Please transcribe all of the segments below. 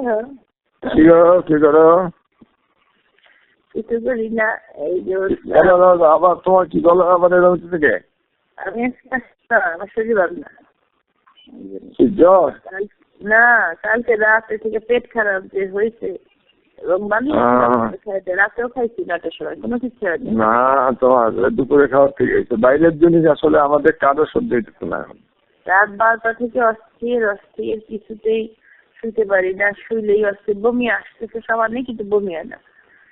Hello কি করো কি করো? কিছু করি না এই যে দাদা দাদা আবার তোমার কি গলা আবার এরকম থেকে? আমি আমার শরীর ভালো না। এই জন্য। কি জ্বর? না কালকে রাতে থেকে পেট খারাপ যে হয়েছে এবং। রাতেও খাইছি নটার সময় কোনো কিছু না তোমার দুপুরে খাওয়ার ঠিক আছে বাইরের জিনিস আসলে আমাদের কারও সহ্য হইতেছে না রাত বারোটা থেকে অস্থির অস্থির কিছুতেই শুতে পারি না শুইলেই অস্থির বমি আসতেছে সবার নেই কিন্তু বমি হয় না।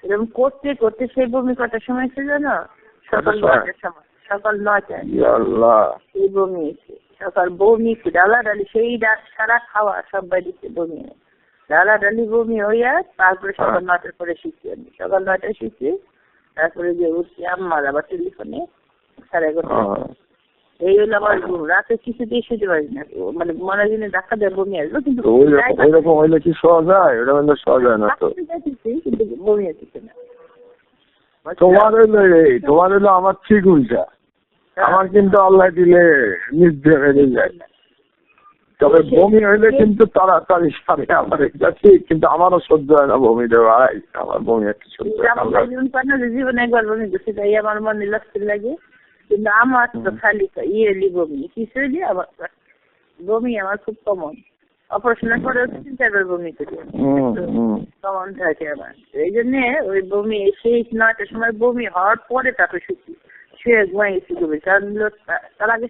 এরকম করতে করতে সেই বমি কটার সময় এসে জানো? সকাল নয়টার সময়। সকাল নয়টায়। সেই বমি এসে সকাল বমি ডালা ডালি সেই রাত সারা খাওয়া সব বাড়িতে বমি ডালা ডালি বমি হইয়া তারপরে সকাল নয়টার পরে শিখছি আমি। সকাল নয়টায় শিখছি তারপরে যে উঠছি আম্মার আবার টেলিফোনে সাড়ে এগারোটা আহ, এই হলো আমার। রাতে কিছুতেই শুতে পারি না। মানে মনে হয় যেন ধাক্কা দেয় বমি আসলো কিন্তু তো ওই রকম ওই রকম হইলে কি শোয়া যায়? ওটা হইলে শোয়া যায় না তো। কিন্তু বমি আসছে না। তোমার হইল এই তোমার হইল আমার ঠিক উল্টা। আমার কিন্তু আল্লাহ দিলে দিয়ে বেরিয়ে যায়। তবে বমি হইলে কিন্তু তাড়াতাড়ি সারে আমার এটা ঠিক কিন্তু আমারও সহ্য হয় না বমি দেওয়া। আমার বমি একটু সহ্য হয় না। জীবন একবার বমি করছে তাই আমার মনে লাগতে লাগে। কিন্তু আমার তো খালি ইয়েলি বমি। কিছু দিয়ে আমার বমি আমার খুব কমন। অপারেশনের পরে তিন চারবার বমি করি। কমন থাকে আমার। এই জন্য ওই বমি সেই নয়টার সময় বমি হওয়ার পরে তারপরে শুকি। শুয়ে ঘুমাই গেছি ঘুমে কারণ তার আগে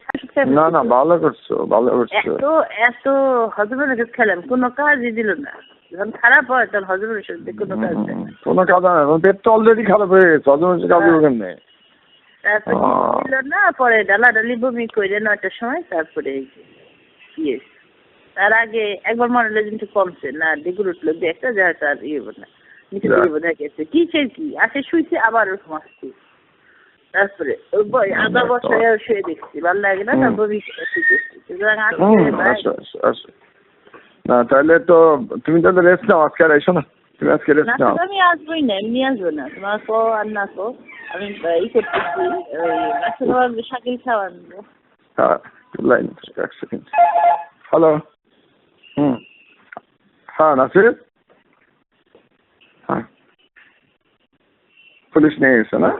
না না ভালো করছ ভালো করছ। এত এত হজমের ওষুধ খেলাম কোনো কাজই দিল না। যখন খারাপ হয় তখন হজমের ওষুধ কোনো কাজ দেয় কোনো কাজ না। পেট তো অলরেডি খারাপ হয়ে গেছে। হচ্ছে কাজ কেমনে তারপরে আহ। না পরে ডালা ডালি বমি করে নয়টার সময় তারপরে এই যে ইয়ে। তার আগে একবার মনে হলো কিন্তু কমছে না ডিগুর উঠল যে একটা যা তার ইয়ে না। নিচে দিকে বোধ গেছে। কি সে কি? আসে শুইছে আবার ওরকম আসছে। তারপরে আধা বছর শুয়ে দেখছি ভালো লাগে না তার হুম। বমি করে ঠিক আছে সুতরাং হুম আজকে ভাই, আসো আসো আসো। না তাহলে তো তুমি তাহলে রেস্ট নাও আজকে আর এসো না। তুমি আজকে রেস্ট নাও। আমি আসবোই না এমনি আসব না। তোমার কো আর না কো আমি ই করতেছি ওই মাছের শাকিল খাওয়ানো হ্যাঁ লাইন এক সেকেন্ড হ্যালো হুম। হ্যাঁ নাসির? হ্যাঁ। পুলিশ নিয়ে গেছে না?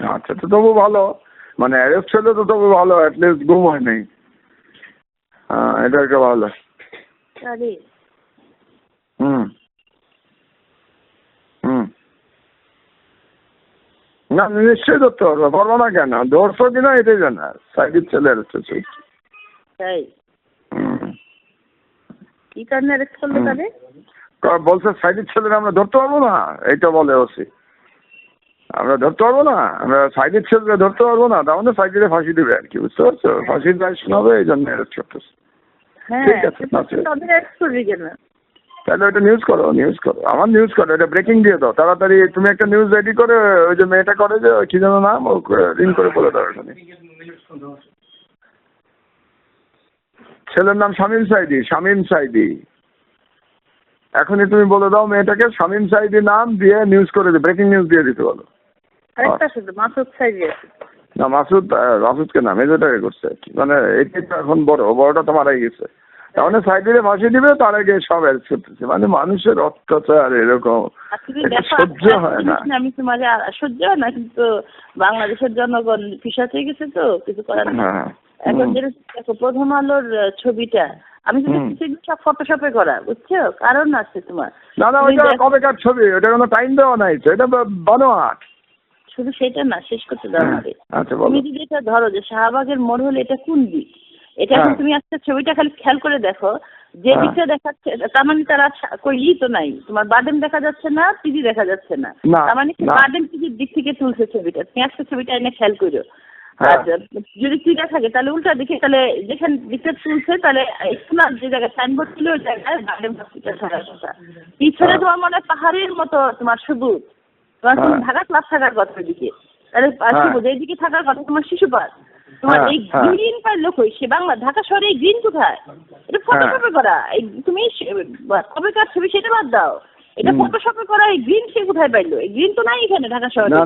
আচ্ছা তো তবু ভালো। মানে অ্যারেস্ট হলে তো তবু ভালো অ্যাটলিস্ট ঘুম হয় নাই। হ্যাঁ এটা একটা ভালো। হুম। না নিশ্চয়ই ধরতে পারব পারব না কেন? ধরছো কিনা এটাই জানা সাইডের ছেলে হচ্ছে তাই? হুম। কি কারণে অ্যারেস্ট করল তাহলে? বলছে সাইডের ছেলেরা আমরা ধরতে পারব না এইটা বলে ওসি। আমরা ধরতে পারব না আমরা সাইডের ছেলেরা ধরতে পারব না তার মানে সাইডে ফাঁসি দেবে আর কি বুঝতে পারছ? ফাঁসির রায় শোনাবে এই জন্য অ্যারেস্ট করতেছে। হ্যাঁ ঠিক আছে, তাহলে ওটা নিউজ করো নিউজ করো। আমার নিউজ করো এটা ব্রেকিং দিয়ে দাও। তাড়াতাড়ি তুমি একটা নিউজ রেডি করে ওই যে মেয়েটা করে যে কি যেন নাম ও রিং করে বলে দাও এখানে ছেলের নাম শামীম সাইদি শামীম সাইদি। এখনই তুমি বলে দাও মেয়েটাকে শামীম সাইদি নাম দিয়ে নিউজ করে দিও ব্রেকিং নিউজ দিয়ে দিতে বলো। না মাসুদ মাসুদকে না মেজরটাকে করছে মানে এটাই তো এখন বড় বড়টা তো মারাই গেছে। তাহলে সাইডে ফাঁসি দিবে তার আগে সব অ্যারেস্ট করতেছে মানে মানুষের অত্যাচার এরকম। সহ্য হয় না। আমি তোমার আর সহ্য হয় না কিন্তু বাংলাদেশের জনগণ পিসাতে হয়ে গেছে তো কিছু করার নেই। হ্যাঁ এখন যেটা দেখো প্রথম আলোর ছবিটা আমি। সেগুলো সব ফটোশপে করা বুঝছ? কারণ আছে তোমার। না না ওইটা কবেকার ছবি ওটা কোনো টাইম দেওয়া নাই তো এটা বানোয়াট। শুধু সেটা না শেষ করতে দাও হ্যাঁ, আচ্ছা তুমি যদি এটা ধরো যে শাহবাগের মোড় হলে এটা কোন দিক? এটা এখন হ্যাঁ। তুমি আজকে ছবিটা খালি খেয়াল করে দেখো যে হ্যাঁ। দিকটা দেখাচ্ছে তার মানে তারা কই তো নাই তোমার বাদেম দেখা যাচ্ছে না পিজি দেখা যাচ্ছে না তার মানে কি বাদেম পিজির দিক থেকে তুলছে ছবিটা তুমি আজকে ছবিটা এনে খেয়াল করো হ্যাঁ। যদি চিটা থাকে তাহলে উল্টা দিকে তাহলে যেখানে দিকটা তুলছে তাহলে স্কুলার যে জায়গায় সাইনবোর্ড ছিল ওই জায়গায় বাদেম হসপিটাল থাকার কথা পিছনে হ্যাঁ। তোমার মনে হয় পাহাড়ের মতো তোমার সবুজ তোমার হ্যাঁ। ঢাকা ক্লাস থাকার কথা ওইদিকে তাহলে হ্যাঁ। সবুজ এইদিকে থাকার কথা তোমার শিশুপাত তোমার হ্যাঁ, এই হ্যাঁ। গ্রিন পার লোক সে বাংলা ঢাকা শহরে এই গ্রিন কোথায়? এটা ফটোশপে করা। এই তুমি কবেকার ছবি সেটা বাদ দাও। এটা ফটোশপে করা এই গ্রিন সে কোথায় পাইলো? এই গ্রিন তো নাই এখানে ঢাকা শহরে। না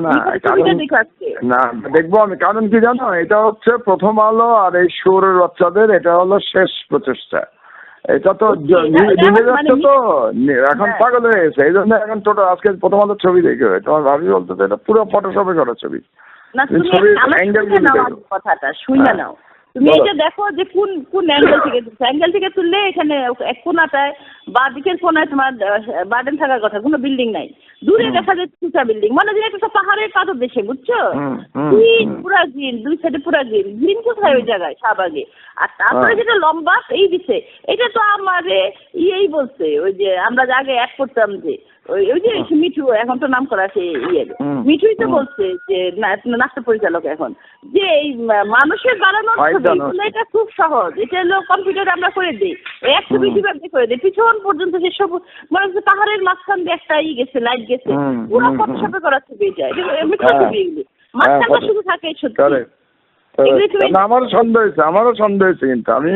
না দেখব আমি। কারণ কি জানো? এটা হচ্ছে প্রথম আলো আর এই সুরের বাচ্চাদের এটা হলো শেষ প্রচেষ্টা। এটা তো নিভে মানে যাচ্ছে তো। এখন হ্যাঁ। পাগল হয়ে গেছে। এই জন্য এখন টোটাল আজকে প্রথম আলো ছবি দেখে তোমার ভাবি বলতো এটা পুরো ফটোশপে করা ছবি। না তুমি কথাটা শুনে হ্যাঁ। নাও। তুমি এটা দেখো যে কোন কোন অ্যাঙ্গেল থেকে অ্যাঙ্গেল থেকে তুললে এখানে এক কোনাটায় বা দিকের কোনায় তোমার বার্ডেন থাকার কথা কোনো বিল্ডিং নাই। দূরে দেখা যাচ্ছে দুটা বিল্ডিং মানে যে একটা পাহাড়ের পাথর দেশে বুঝছ? গ্রিন পুরা গ্রিন দুই সাইডে পুরা গ্রিন গ্রিন কোথায় ওই জায়গায় শাহবাগে? আর তারপরে হ্যাঁ। যেটা লম্বা এই দিছে এটা তো আমারে ইয়েই বলছে ওই যে আমরা যে আগে অ্যাড করতাম যে ওই ওই যে মিঠু এখন তো নাম করা সে ইয়ে। মিঠুই তো বলছে যে নাট্য পরিচালক এখন। যে এই মানুষের বানানোর হয় ছবি এটা খুব সহজ। এটা হলো কম্পিউটারে আমরা করে দিই। এক ছবি। কীভাবে করে দিই পিছন পর্যন্ত যে সব মানে হচ্ছে পাহাড়ের মাঝখান দিয়ে একটা ই গেছে লাইট গেছে। পুরো ফটোশপে করা ছবি এটা। মিঠু হ্যাঁ। ছবি এগুলি। মাঝখানটা শুধু থাকে সত্যি আমারও সন্দেহ হয়েছে আমারও সন্দেহ হয়েছে কিন্তু। আমি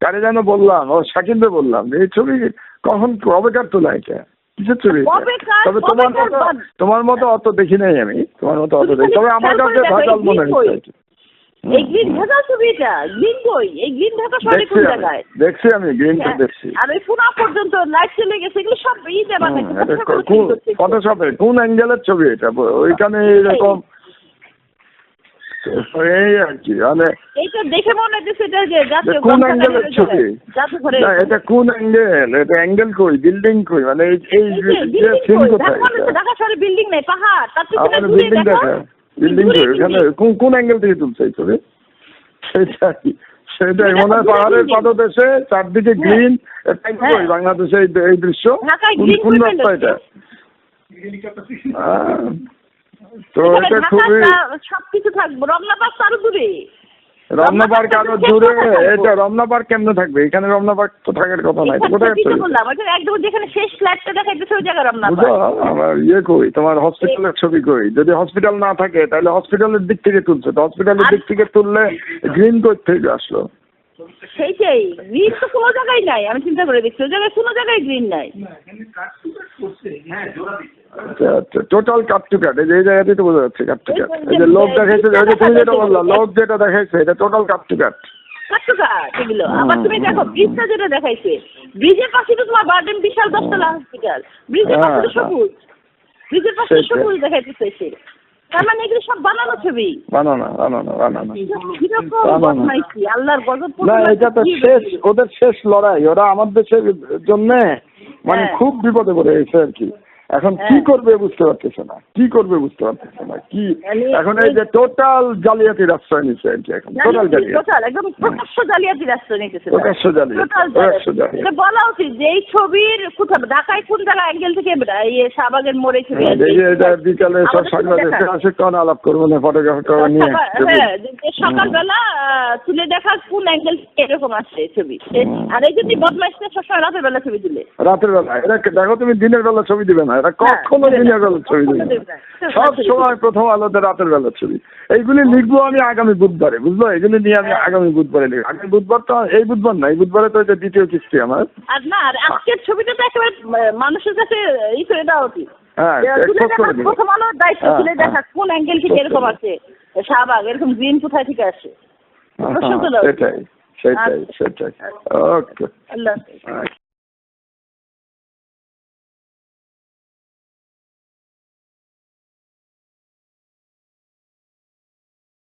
কারে যেন বললাম ও শাকিবকে বললাম এই ছবি কখন কবেকার তোলা এটা? কিসের তবে তোমার মতো তোমার মতো অত দেখি নাই আমি। তোমার মতো অত দেখি তবে আমার কাছে ভেজাল মনে হচ্ছে। এই গ্রিন ঢাকা ছবিটা গ্রিন এই গ্রিন ঢাকা দেখছি কোন আমি। জায়গায়? দেখছি আমি গ্রিনটা হ্যাঁ, দেখছি। আর ওই পুনা পর্যন্ত লাইট চলে গেছে এগুলো সব কোন ফটোশপে কোন অ্যাঙ্গেলের ছবি এটা। ওইখানে এরকম এই আর কি মানে এইটা দেখে মনে হচ্ছে এটা যে জাতীয় কোন অ্যাঙ্গেলের ছবি? না এটা কোন অ্যাঙ্গেল এটা অ্যাঙ্গেল কই? বিল্ডিং কই? মানে এই এই এই যে যে সিন কোথায় ঢাকা শহরে বিল্ডিং নেই পাহাড়। তার থেকে আমার বিল্ডিং দেখা। বিল্ডিং কই? এখানে কোন কোন অ্যাঙ্গেল থেকে তুলছে এই ছবি? সেটাই সেটাই মনে হয় পাহাড়ের। পাদদেশে চারদিকে হ্যাঁ। গ্রিন হ্যাঁ। কই? বাংলাদেশে এই- দৃশ্য? কোন রাস্তা এটা? তো এটা খুবই সবকিছু থাকবে। রমনা পার্ক আরও দূরে। রমনা পার্ক আরও দূরে এটা রমনা পার্ক কেমনে থাকবে? এখানে রমনা পার্ক তো থাকার কথা নাই কোথায় বললাম? একদম যেখানে শেষ ফ্ল্যাটটা দেখাইতেছে ওই জায়গা রমনা পার্ক। আমার ইয়ে কই তোমার হসপিটালের ছবি কই? যদি হসপিটাল না থাকে তাহলে হসপিটালের দিক থেকে তুলছে। তো হসপিটালের দিক থেকে তুললে গ্রিন কোই থেকে আসলো। সেইটাই। গ্রিন তো কোনো জায়গায় নাই আমি চিন্তা করে দেখছি ওই জায়গায় কোনো জায়গায় গ্রিন নাই। টোটাল কাট টু কাট এই তো বোঝা যাচ্ছে কাট টু কাট এই যে- লোক দেখাইছে ওই যে তুমি যেটা বললা লোক যেটা দেখাইছে এটা টোটাল কাট টু কাট আবার তুমি দেখো। ব্রিজটা যেটা দেখাইছে ব্রিজের পাশে তো তোমার বার্ডেন বিশাল দশতলা হসপিটাল ব্রিজের পাশে তো হ্যাঁ, সবুজ। ব্রিজের পাশে সবুজ দেখাইতেছে সে। তার মানে এগুলো সব বানানো ছবি বানানো বানানো বানানো। আল্লাহর গজব না এটা তো শেষ ওদের শেষ লড়াই ওরা আমাদের দেশের জন্য মানে হ্যাঁ। খুব বিপদে পড়ে গেছে আর কি এখন কি হ্যাঁ। করবে বুঝতে পারতেছে না। কি করবে বুঝতে পারতেছে না। কি এখন এই যে টোটাল জালিয়াতির আশ্রয় নিচ্ছে এখন। টোটাল জালিয়াতি। একদম প্রকাশ্য জালিয়াতি রাস্তা নিতেছে। প্রকাশ্য জালিয়াতি, বলা উচিত যে এই ছবির কোথাও ঢাকায় কোন জায়গা অ্যাঙ্গেল থেকে ইয়ে শাহবাগের মোড়ে ছবি হ্যাঁ। বিকালে সব আমাদের সাংবাদিক আসে তখন আলাপ করব না ফটোগ্রাফার নিয়ে হ্যাঁ, সকালবেলা তুলে দেখা কোন অ্যাঙ্গেল এরকম আসছে ছবি। আর এই যদি বদমাইশটা সবসময় রাতের বেলা ছবি তুলে। রাতের বেলা দেখো তুমি দিনের বেলা ছবি দিবে না এরা কখনো দিনের ছবি না। সব সময় প্রথম আলোতে রাতের বেলা ছবি। এইগুলি লিখব আমি আগামী বুধবারে বুঝলো? এগুলি নিয়ে আমি হ্যাঁ। আগামী বুধবারে লিখব। আগামী বুধবার তো এই বুধবার না এই বুধবারে তো এটা দ্বিতীয় কিস্তি আমার। আর না আজকের ছবিটা তো একেবারে মানুষের কাছে ই করে দেওয়া উচিত। হ্যাঁ প্রথম আলোর দায়িত্ব হ্যাঁ, তুলে দেখা হ্যাঁ। কোন অ্যাঙ্গেল থেকে এরকম আছে? শাহবাগ এরকম গ্রিন কোথায় থেকে আসে। সেটাই সেটাই আচ্ছা। সেটাই। ওকে